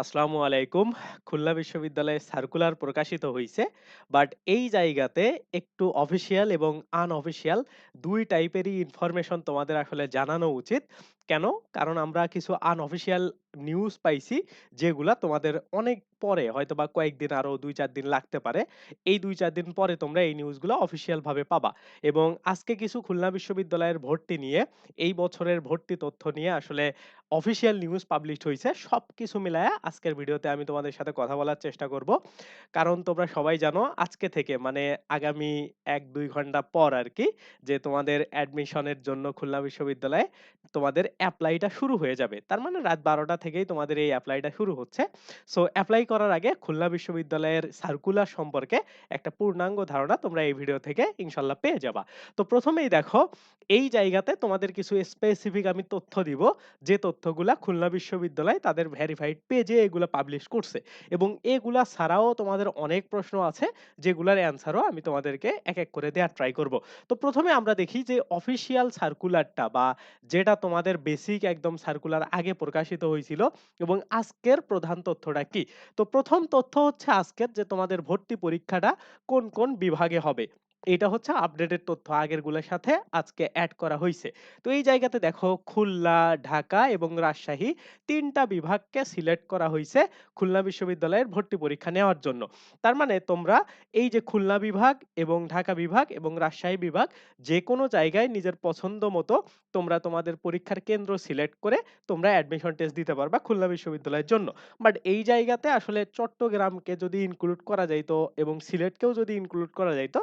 আসসালামু আলাইকুম। খুলনা বিশ্ববিদ্যালয়ে সার্কুলার প্রকাশিত হয়েছে বাট এই জায়গাতে একটু অফিসিয়াল এবং আনঅফিসিয়াল দুই টাইপেরই ইনফরমেশন তোমাদের আসলে জানানো উচিত। কেন? কারণ আমরা কিছু আনঅফিসিয়াল নিউজ পাইছি যেগুলা তোমাদের অনেক পরে হয়তো বা কয়েকদিন আরও ২-৪ দিন লাগতে পারে। এই ২-৪ দিন পরে তোমরা এই নিউজগুলা অফিসিয়াল ভাবে পাবা। এবং আজকে কিছু খুলনা বিশ্ববিদ্যালয়ের ভর্তি নিয়ে, এই বছরের ভর্তি তথ্য নিয়ে আসলে অফিসিয়াল নিউজ পাবলিশড হইছে। সবকিছু মিলায়া আজকের ভিডিওতে আমি তোমাদের সাথে কথা বলার চেষ্টা করব। কারণ তোমরা সবাই জানো আজকে থেকে মানে আগামী ১-২ ঘণ্টা পর আর কি যে তোমাদের অ্যাডমিশনের জন্য খুলনা বিশ্ববিদ্যালয়ে তোমাদের এপ্লাইটা শুরু হয়ে যাবে। তার মানে রাত ১২টা থেকেই তোমাদের এই এপ্লাইটা শুরু হচ্ছে। সো এপ্লাই করার আগে খুলনা বিশ্ববিদ্যালয়ের সার্কুলার সম্পর্কে একটা পূর্ণাঙ্গ ধারণা তোমরা এই ভিডিও থেকে ইনশাল্লাহ পেয়ে যাবা। তো ১ম এই দেখো এই জায়গাতে তোমাদের কিছু স্পেসিফিক আমি তথ্য দিব যে তথ্যগুলা খুলনা বিশ্ববিদ্যালয় তাদের ভেরিফাইড পেজে এগুলা পাবলিশ করছে। এবং এগুলা ছাড়াও তোমাদের অনেক প্রশ্ন আছে যেগুলার অ্যান্সারও আমি তোমাদেরকে এক, এক করে দেওয়ার ট্রাই করব। তো প্রথমে আমরা দেখি যে অফিসিয়াল সার্কুলারটা বা যেটা তোমাদের বেসিক একদম সার্কুলার আগে প্রকাশিত হইছিল এবং আজকের প্রধান তথ্যটা কি? তো প্রথম তথ্য হচ্ছে আজকের যে তোমাদের ভর্তি পরীক্ষাটা কোন, কোন বিভাগে হবে। এটা হচ্ছে আপডেটেড তথ্য আগেরগুলোর সাথে আজকে এড করা হয়েছে তো এই জায়গাতে দেখো খুলনা, ঢাকা এবং রাজশাহী তিনটা বিভাগকে সিলেক্ট করা হয়েছে খুলনা বিশ্ববিদ্যালয়ের ভর্তি পরীক্ষা নেওয়ার জন্য। তার মানে তোমরা এই যে খুলনা বিভাগ এবং ঢাকা বিভাগ এবং রাজশাহী বিভাগ যেকোনো জায়গায় নিজের পছন্দ মতো তোমরা তোমাদের পরীক্ষার কেন্দ্র সিলেক্ট করে তোমরা অ্যাডমিশন টেস্ট দিতে পারবা খুলনা বিশ্ববিদ্যালয়ের জন্য। বাট এই জায়গাতে আসলে চট্টগ্রামকে যদি ইনক্লুড করা যাইত এবং সিলেটকেও যদি ইনক্লুড করা যাইত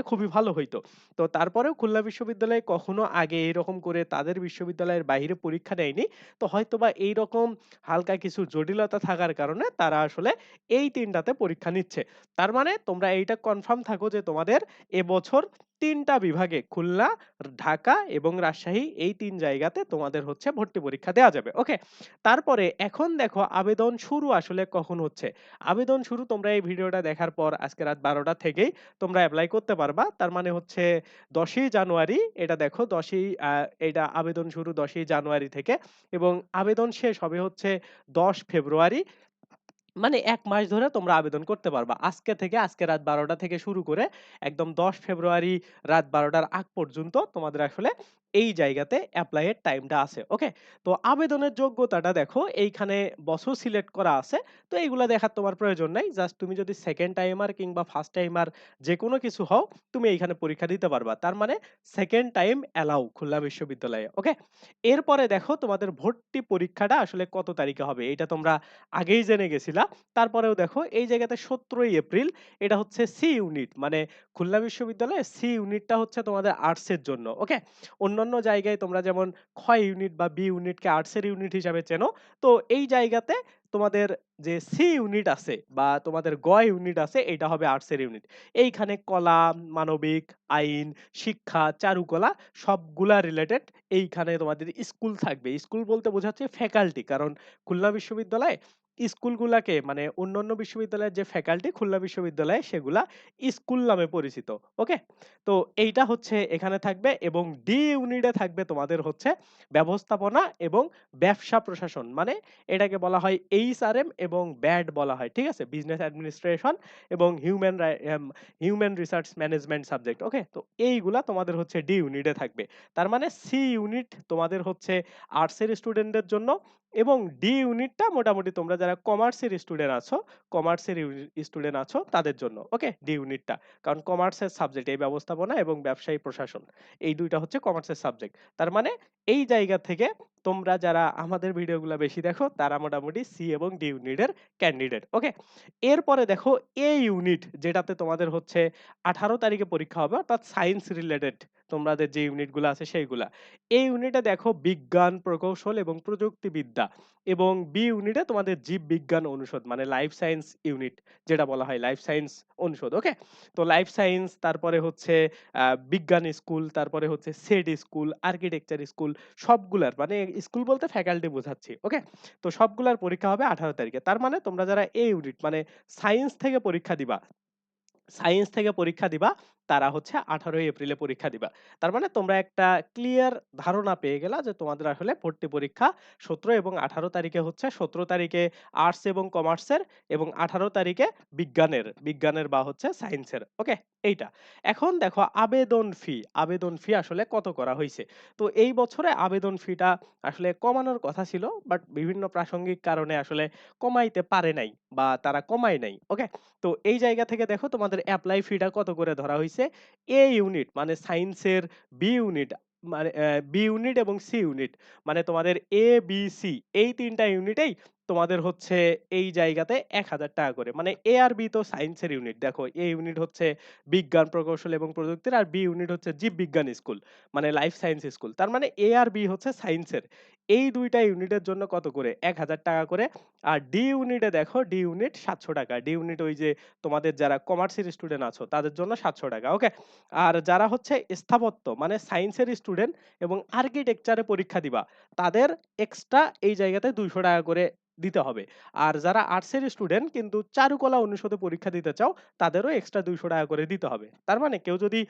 তাইলে খুবই ভালো হইতো। তো তারপরেও খুলনা বিশ্ববিদ্যালয় কখনো আগে এরকম করে তাদের বিশ্ববিদ্যালয়ের বাইরে পরীক্ষা নেয়নি। তো হয়তোবা এইরকম হালকা কিছু জটিলতা থাকার কারণে তারা আসলে এই তিনটাতে পরীক্ষা নিচ্ছে। তার মানে তোমরা এইটা কনফার্ম থাকো যে তোমাদের এবছর ৩ টা বিভাগে খুলনা, ঢাকা এবং রাজশাহী এই তিন জায়গাতে তোমাদের হচ্ছে ভর্তি পরীক্ষা দেওয়া যাবে। ওকে? তারপরে এখন দেখো আবেদন শুরু আসলে কখন হচ্ছে? আবেদন শুরু তোমরা এই ভিডিওটা দেখার পর আজকে রাত ১২টা থেকেই তোমরা এপ্লাই করতে পারবা। তার মানে হচ্ছে ১০ই জানুয়ারি এটা দেখো ১০ই আ এটা আবেদন শুরু ১০ই জানুয়ারি থেকে এবং আবেদন শেষ হবে হচ্ছে ১০ ফেব্রুয়ারি। মানে ১ মাস ধরে তোমরা আবেদন করতে পারবা। আজকে থেকে আজকে রাত ১২টা থেকে শুরু করে একদম ১০ ফেব্রুয়ারি রাত ১২টার আগ পর্যন্ত তোমাদের আসলে এই জায়গাতে এপ্লাই এর টাইমটা আছে। ওকে? তো আবেদনের যোগ্যতাটা দেখো এইখানে বছর সিলেক্ট করা আছে। তো এইগুলা দেখার তোমার প্রয়োজন নাই। জাস্ট তুমি যদি সেকেন্ড টাইমার কিংবা ফার্স্ট টাইমার যেকোনো কিছু হও, তুমি এইখানে পরীক্ষা দিতে পারবা। তার মানে সেকেন্ড টাইম অ্যালাউ খুলনা বিশ্ববিদ্যালয়ে। ওকে? এরপরে দেখো তোমাদের ভর্তি পরীক্ষাটা আসলে কত তারিখে হবে? এইটা তোমরা আগেই জেনে গেছিলা। তারপরেও দেখো এই জায়গাতে ১৭ই এপ্রিল এটা হচ্ছে সি ইউনিট মানে খুলনা বিশ্ববিদ্যালয়ে সি ইউনিটটা হচ্ছে তোমাদের আর্টস এর জন্য। ওকে? অন্যান্য জায়গায় তোমরা যেমন খ ইউনিট বা বি ইউনিটকে আর্টস এর ইউনিট হিসাবে চেনো। তো এই জায়গাতে তোমাদের যে সি ইউনিট আছে বা তোমাদের গ ইউনিট আছে এটা হবে আর্টস এর ইউনিট। এইখানে কলা, মানবিক, আইন, শিক্ষা, চারুকলা সবগুলা রিলেটেড এইখানে তোমাদের স্কুল থাকবে। স্কুল বলতে বোঝাচ্ছে ফ্যাকাল্টি। কারণ খুলনা বিশ্ববিদ্যালয়ে স্কুলগুলাকে মানে অন্যান্য বিশ্ববিদ্যালয়ের যে ফ্যাকাল্টি, খুলনা বিশ্ববিদ্যালয়ে, সেগুলা স্কুল নামে পরিচিত। ওকে? তো এইটা হচ্ছে এখানে থাকবে এবং ডি ইউনিটে থাকবে তোমাদের হচ্ছে ব্যবস্থাপনা এবং ব্যবসা প্রশাসন। মানে এটাকে বলা হয় এইচআরএম এবং ব্যাড বলা হয়। ঠিক আছে? বিজনেস অ্যাডমিনিস্ট্রেশন এবং human human research management subject. Okay? তো এইগুলা তোমাদের হচ্ছে ডি ইউনিটে থাকবে। তার মানে সি ইউনিট তোমাদের হচ্ছে আর্টসের স্টুডেন্টদের জন্য এবং ডি ইউনিটটা মোটামুটি তোমরা যারা কমার্সের স্টুডেন্ট আছো, কমার্সের স্টুডেন্ট আছো তাদের জন্য। ওকে? ডি ইউনিটটা। কারণ কমার্সের সাবজেক্ট এই ব্যবস্থাপনা এবং ব্যবসায়ী প্রশাসন। এই ২ টা হচ্ছে কমার্সের সাবজেক্ট। তার মানে এই জায়গা থেকে তোমরা যারা আমাদের ভিডিওগুলা বেশি দেখো তারা মোটামুটি সি এবং ডি ইউনিটের ক্যান্ডিডেট। ওকে? এরপরে দেখো এ ইউনিট যেটাতে তোমাদের হচ্ছে ১৮ তারিখে পরীক্ষা হবে অর্থাৎ সায়েন্স রিলেটেড তোমাদের যে ইউনিটগুলা আছে সেইগুলা। এই ইউনিটে দেখো বিজ্ঞান, প্রকৌশল এবং প্রযুক্তিবিদ্যা এবং বি ইউনিটে তোমাদের জীববিজ্ঞান অনুষদ মানে লাইফ সায়েন্স ইউনিট যেটা বলা হয় লাইফ সায়েন্স অনুষদ। ওকে? তো লাইফ সায়েন্স তারপরে হচ্ছে বিজ্ঞান স্কুল, তারপরে হচ্ছে সেড স্কুল, আর্কিটেকচার স্কুল সবগুলার মানে স্কুল বলতে ফ্যাকাল্টি বোঝাচ্ছি। ওকে? তো সবগুলার পরীক্ষা হবে ১৮ তারিখে। তার মানে তোমরা যারা এ ইউনিট মানে সায়েন্স থেকে পরীক্ষা দিবা সায়েন্স থেকে পরীক্ষা দিবা তারা হচ্ছে ১৮ এপ্রিলে পরীক্ষা দিবা। তার মানে তোমরা একটা ক্লিয়ার ধারণা পেয়ে গেলা যে তোমাদের আসলে ভর্তি পরীক্ষা ১৭ এবং ১৮ তারিখে হচ্ছে ১৭ তারিখে আর্টস এবং কমার্সের এবং ১৮ তারিখে বিজ্ঞানের, বিজ্ঞানের বা হচ্ছে সায়েন্সের। ওকে? এইটা। এখন দেখো আবেদন ফি, আবেদন ফি আসলে কত করা হইছে। তো এই বছরে আবেদন ফিটা আসলে কমানোর কথা ছিল। বাট বিভিন্ন প্রাসঙ্গিক কারণে আসলে কমাইতে পারে নাই বা তারা কমায় নাই। ওকে? তো এই জায়গা থেকে দেখো তোমাদের এপ্লাই ফিটা কত করে ধরা হইছে। এ ইউনিট মানে সায়েন্সের বি ইউনিট মানে বি ইউনিট এবং সি ইউনিট মানে তোমাদের এ, বি, সি এই ৩ টা ইউনিটেই তোমাদের হচ্ছে এই জায়গাতে ৳১,০০০ করে। মানে এ আর বি তো সায়েন্সের ইউনিট। দেখো এ ইউনিট হচ্ছে বিজ্ঞান, প্রকৌশল এবং প্রযুক্তির আর বি ইউনিট হচ্ছে জীববিজ্ঞান স্কুল। মানে লাইফ সায়েন্স স্কুল। তার মানে এ আর বি হচ্ছে সায়েন্সের। এই ২ টা ইউনিটের জন্য কত করে? ৳১,০০০ করে। আর ডি ইউনিটে দেখো ডি ইউনিট ৳৭০০ ডি ইউনিট ওই যে তোমাদের যারা কমার্সের স্টুডেন্ট আছো তাদের জন্য ৳৭০০ ওকে? আর যারা হচ্ছে স্থাপত্য মানে সায়েন্সের স্টুডেন্ট এবং আর্কিটেকচারে পরীক্ষা দিবা, তাদের এক্সট্রা এই জায়গাতে ৳২০০ করে দিতে হবে। আর যারা আর্টসের স্টুডেন্ট কিন্তু চারুকলা অনুষদে পরীক্ষা দিতে চাও, তাদেরও এক্সট্রা ৳২০০ করে দিতে হবে। তার মানে কেউ যদি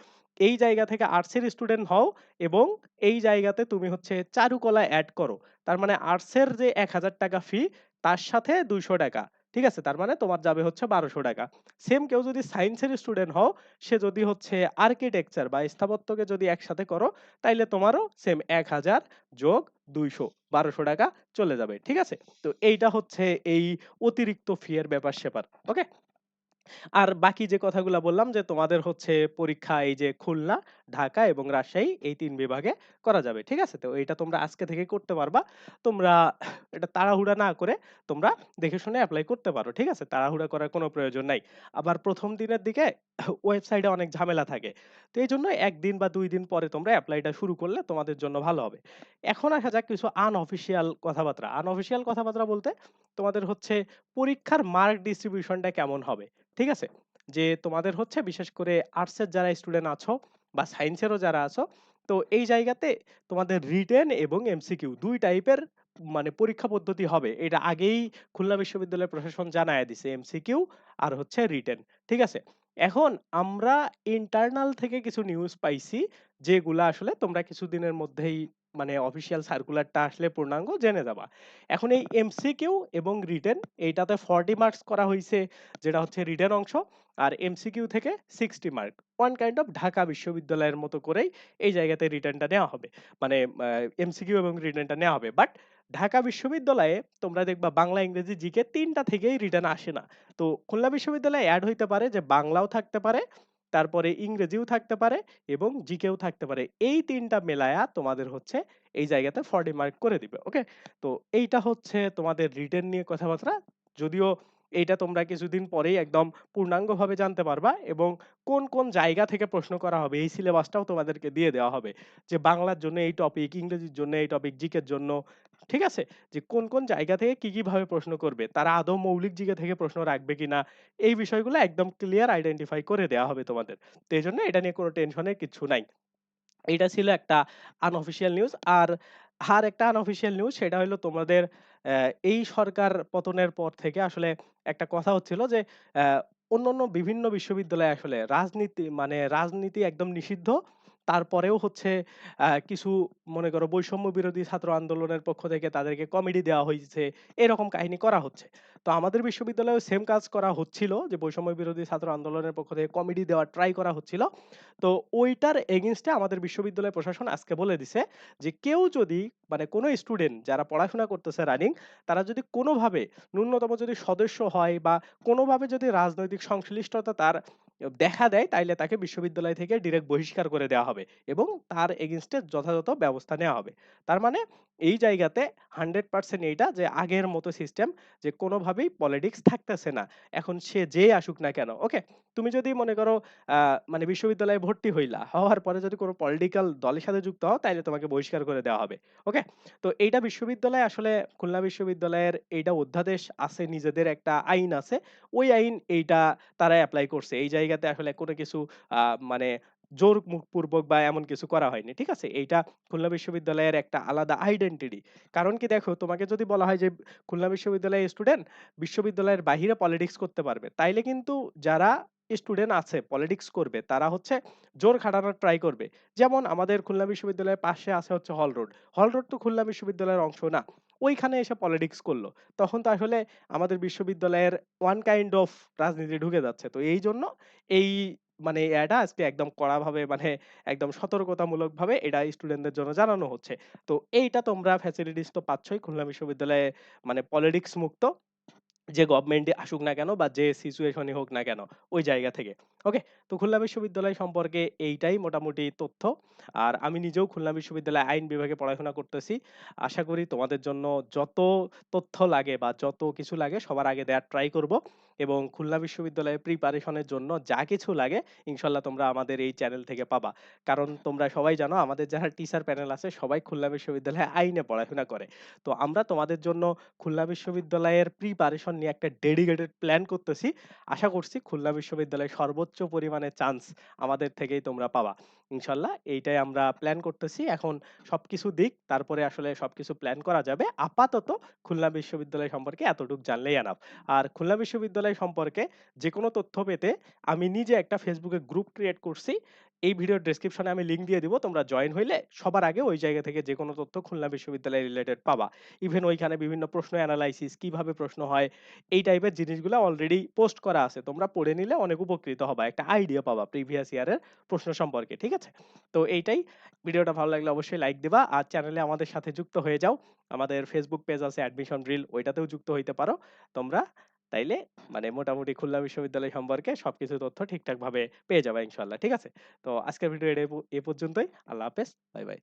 এই জায়গা থেকে আর্টসের স্টুডেন্ট হও এবং এই জায়গাতে তুমি হচ্ছে চারুকলা অ্যাড করো। তার মানে আর্টসের যে ৳১,০০০ ফি তার সাথে ৳২০০ ঠিক আছে? তার মানে তোমার যাবে হচ্ছে ৳১২০০ সেম কেউ যদি সায়েন্সের স্টুডেন্ট হও, সে যদি হচ্ছে আর্কিটেকচার বা স্থাপত্যকে যদি একসাথে করো, তাইলে তোমারও সেম ১,০০০ যোগ ২০০ ৳১২০০ চলে যাবে। ঠিক আছে? তো এইটা হচ্ছে এই অতিরিক্ত ফি এর ব্যাপার-স্যাপার। ওকে? আর বাকি যে কথাগুলা বললাম যে তোমাদের হচ্ছে পরীক্ষা এই যে খুলনা, ঢাকা এবং রাজশাহী এই তিন বিভাগে করা যাবে। ঠিক আছে? তো এটা তোমরা আজকে থেকেই করতে পারবা। তোমরা এটা তাড়াহুড়া না করে তোমরা দেখে শুনে এপ্লাই করতে পারো। ঠিক আছে? তাড়াহুড়া করার কোনো প্রয়োজন নাই। আবার প্রথম দিনের দিকে ওয়েবসাইটে অনেক ঝামেলা থাকে। তো এই জন্য একদিন বা দুই দিন পরে তোমরা এপ্লাইটা শুরু করলে তোমাদের জন্য ভালো হবে। এখন আসা যাক কিছু আনঅফিসিয়াল কথাবার্তা। আনঅফিসিয়াল কথাবার্তা বলতে তোমাদের হচ্ছে পরীক্ষার মার্ক ডিস্ট্রিবিউশনটা কেমন হবে? ঠিক আছে? যে তোমাদের হচ্ছে বিশেষ করে আর্টসের যারা স্টুডেন্ট আছো বা সায়েন্সেরও যারা আছো, তো এই জায়গাতে তোমাদের রিটেন এবং এমসিকিউ ২ টাইপের মানে পরীক্ষা পদ্ধতি হবে। এটা আগেই খুলনা বিশ্ববিদ্যালয় প্রশাসন জানায় দিছে। এমসিকিউ আর হচ্ছে রিটেন। ঠিক আছে? এখন আমরা ইন্টারনাল থেকে কিছু নিউজ পাইছি, যেগুলা আসলে তোমরা কিছুদিনের মধ্যেই মানে অফিসিয়াল সার্কুলারটা আসলে পূর্ণাঙ্গ জেনে যাবা। এখন এই এমসিকিউ এবং রিটেন এইটাতে 40 মার্কস করা হয়েছে যেটা হচ্ছে রিটেন অংশ। আর এমসিকিউ থেকে 60 mark. One kind of Dhaka বিশ্ববিদ্যালয়ের মতো করেই এই জায়গাতে রিটেনটা নেওয়া হবে। মানে এমসিকিউ এবং রিটেনটা নেওয়া হবে। বাট ঢাকা বিশ্ববিদ্যালয়ে তোমরা দেখবা বাংলা, ইংরেজি, জিকে তিনটা থেকেই রিটেন আসে না। তো খুলনা বিশ্ববিদ্যালয়ে এড হইতে পারে যে বাংলাও থাকতে পারে, তারপরে ইংরেজিও থাকতে পারে এবং জিকেও থাকতে পারে। এই তিনটা মেলায়া তোমাদের হচ্ছে এই জায়গাতে 40 মার্ক করে দিবে। ওকে? তো এইটা হচ্ছে তোমাদের রিটেন নিয়ে কথাবার্তা। যদিও এইটা তোমরা কিছুদিন পরেই একদম পূর্ণাঙ্গভাবে জানতে পারবা এবং কোন, কোন জায়গা থেকে প্রশ্ন করা হবে এই সিলেবাসটাও তোমাদেরকে দিয়ে দেওয়া হবে। যে বাংলার জন্য এই টপিক, ইংরেজির জন্য এই টপিক, জিকের জন্য ঠিক আছে? যে কোন, কোন জায়গা থেকে কি, কি ভাবে প্রশ্ন করবে। তারা আদৌ মৌলিক জিকে থেকে প্রশ্ন রাখবে কিনা এই বিষয়গুলো একদম ক্লিয়ার আইডেন্টিফাই করে দেওয়া হবে তোমাদের। তো এই জন্য এটা নিয়ে কোনো টেনশনের কিছু নাই। এইটা ছিল একটা আনঅফিসিয়াল নিউজ। আর আর একটা আনঅফিসিয়াল নিউজ সেটা হলো তোমাদের এই সরকার পতনের পর থেকে আসলে একটা কথা হচ্ছিল যে অন্যান্য বিভিন্ন বিশ্ববিদ্যালয়ে আসলে রাজনীতি মানে রাজনীতি একদম নিষিদ্ধ। তারপরেও হচ্ছে কিছু মনে করো বৈষম্য বিরোধী ছাত্র আন্দোলনের পক্ষ থেকে তাদেরকে কমিটি দেওয়া হয়েছে এরকম কাহিনী করা হচ্ছে। তো আমাদের বিশ্ববিদ্যালয়েও সেম কাজ করা হচ্ছিল যে বৈষম্য বিরোধী ছাত্র আন্দোলনের পক্ষ থেকে কমিটি দেওয়ার ট্রাই করা হচ্ছিল। তো ওইটার এগেইনস্ট এ আমাদের বিশ্ববিদ্যালয় প্রশাসন আজকে বলে দিছে যে কেউ যদি মানে কোনো স্টুডেন্ট যারা পড়াশোনা করতেছে রানিং, তারা যদি কোনোভাবে ন্যূনতম যদি সদস্য হয় বা কোনোভাবে যদি রাজনৈতিক সংশ্লিষ্টতা তার দেখা দেয়, তাইলে তাকে বিশ্ববিদ্যালয় থেকে ডিরেক্ট বহিষ্কার করে দেওয়া হবে এবং তার এগেইনস্ট এ যথাযথ ব্যবস্থা নেওয়া হবে। তার মানে এই জায়গাতে 100% এইটা যে আগের মতো সিস্টেম যে কোনোভাবেই পলিটিক্স থাকতেছে না। এখন সে যেই আসুক না কেন। ওকে? তুমি যদি মনে করো মানে বিশ্ববিদ্যালয়ে ভর্তি হইলা। হওয়ার পরে যদি কোনো পলিটিক্যাল দলের সাথে যুক্ত হও, তাইলে তোমাকে বহিষ্কার করে দেওয়া হবে। ওকে? তো এইটা বিশ্ববিদ্যালয়ে আসলে খুলনা বিশ্ববিদ্যালয়ের এইটা অধ্যাদেশ আছে, নিজেদের একটা আইন আছে। ওই আইন এইটা তারা এপ্লাই করছে। এই জায়গাতে আসলে কোনো কিছু মানে জোর মুখপূর্বক বা এমন কিছু করা হয়নি। ঠিক আছে? এইটা খুলনা বিশ্ববিদ্যালয়ের একটা আলাদা আইডেন্টিটি। কারণ কি দেখো, তোমাকে যদি বলা হয় যে খুলনা বিশ্ববিদ্যালয়ের স্টুডেন্ট বিশ্ববিদ্যালয়ের বাহিরে পলিটিক্স করতে পারবে। তাইলে কিন্তু যারা স্টুডেন্ট আছে পলিটিক্স করবে, তারা হচ্ছে জোর খাটানোর ট্রাই করবে। যেমন আমাদের খুলনা বিশ্ববিদ্যালয়ের পাশে আছে হচ্ছে হল রোড। হল রোড তো খুলনা বিশ্ববিদ্যালয়ের অংশ না। ওইখানে এসে পলিটিক্স করল তখন তো আসলে আমাদের বিশ্ববিদ্যালয়ের ওয়ান কাইন্ড অফ রাজনীতি ঢুকে যাচ্ছে। তো এই জন্য এই মানে এটা আজকে একদম কড়াভাবে মানে একদম সতর্কতামূলকভাবে এটা স্টুডেন্টদের জন্য জানানো হচ্ছে। তো এইটা তোমরা ফ্যাসিলিটিস তো পাচ্ছই খুলনা বিশ্ববিদ্যালয়ে মানে পলিটিক্স মুক্ত যে গভর্নমেন্টে আসুক না কেন বা যে সিচুয়েশনে হোক না কেন, ওই জায়গা থেকে। ওকে? তো খুলনা বিশ্ববিদ্যালয় সম্পর্কে এইটাই মোটামুটি তথ্য। আর আমি নিজেও খুলনা বিশ্ববিদ্যালয়ে আইন বিভাগে পড়াশোনা করতেছি। আশা করি তোমাদের জন্য যত তথ্য লাগে বা যত কিছু লাগে সবার আগে দেওয়ার ট্রাই করব। এবং খুলনা বিশ্ববিদ্যালয়ের প্রিপারেশন এর জন্য যা কিছু লাগে ইনশাআল্লাহ তোমরা আমাদের এই চ্যানেল থেকে পাবা। কারণ তোমরা সবাই জানো, আমাদের যারা টিচার প্যানেল আছে, সবাই খুলনা বিশ্ববিদ্যালয়ে আইনে পড়াশোনা করে। তো আমরা তোমাদের জন্য খুলনা বিশ্ববিদ্যালয়ের প্রিপারেশন নিয়ে একটা ডেডিকেটেড প্ল্যান করতেছি। আশা করছি খুলনা বিশ্ববিদ্যালয়ে সর্বোচ্চ পরিমাণে চান্স আমাদের থেকেই তোমরা পাবা। ইনশাআল্লাহ এইটাই আমরা প্ল্যান করতেছি। এখন সবকিছু দিক, তারপরে আসলে সবকিছু প্ল্যান করা যাবে। আপাতত খুলনা বিশ্ববিদ্যালয় সম্পর্কে এতটুকু জানলেই আনাব আর খুলনা বিশ্ববিদ্যালয় সম্পর্কে যেকোনো তথ্য পেতে আমি নিজে একটা ফেসবুকে গ্রুপ ক্রিয়েট করছি। এই ভিডিওর ডেসক্রিপশনে আমি লিংক দিয়ে দিব। তোমরা জয়েন হইলে সবার আগে ওই জায়গা থেকে যেকোনো তথ্য খুলনা বিশ্ববিদ্যালয় রিলেটেড পাবা। ইভেন ওইখানে বিভিন্ন প্রশ্ন অ্যানালাইসিস কীভাবে প্রশ্ন হয়, এই টাইপের জিনিসগুলো অলরেডি পোস্ট করা আছে। তোমরা পড়ে নিলে অনেক উপকৃত হবা। একটা আইডিয়া পাবা প্রিভিয়াস ইয়ারের প্রশ্ন সম্পর্কে। ঠিক আছে? তো এইটাই। ভিডিওটা ভালো লাগলে অবশ্যই লাইক দিবা। আর চ্যানেলে আমাদের সাথে যুক্ত হয়ে যাও। আমাদের ফেসবুক পেজ আছে অ্যাডমিশন রিল ওইটাতেও যুক্ত হইতে পারো। তোমরা তাইলে মানে মোটামুটি খুলনা বিশ্ববিদ্যালয় সম্পর্কে সবকিছু তথ্য ঠিকঠাকভাবে পেয়ে যাবে ইনশাআল্লাহ। ঠিক আছে? তো আজকের ভিডিও এটা এ পর্যন্তই। আল্লাহ হাফেজ। Bye, bye.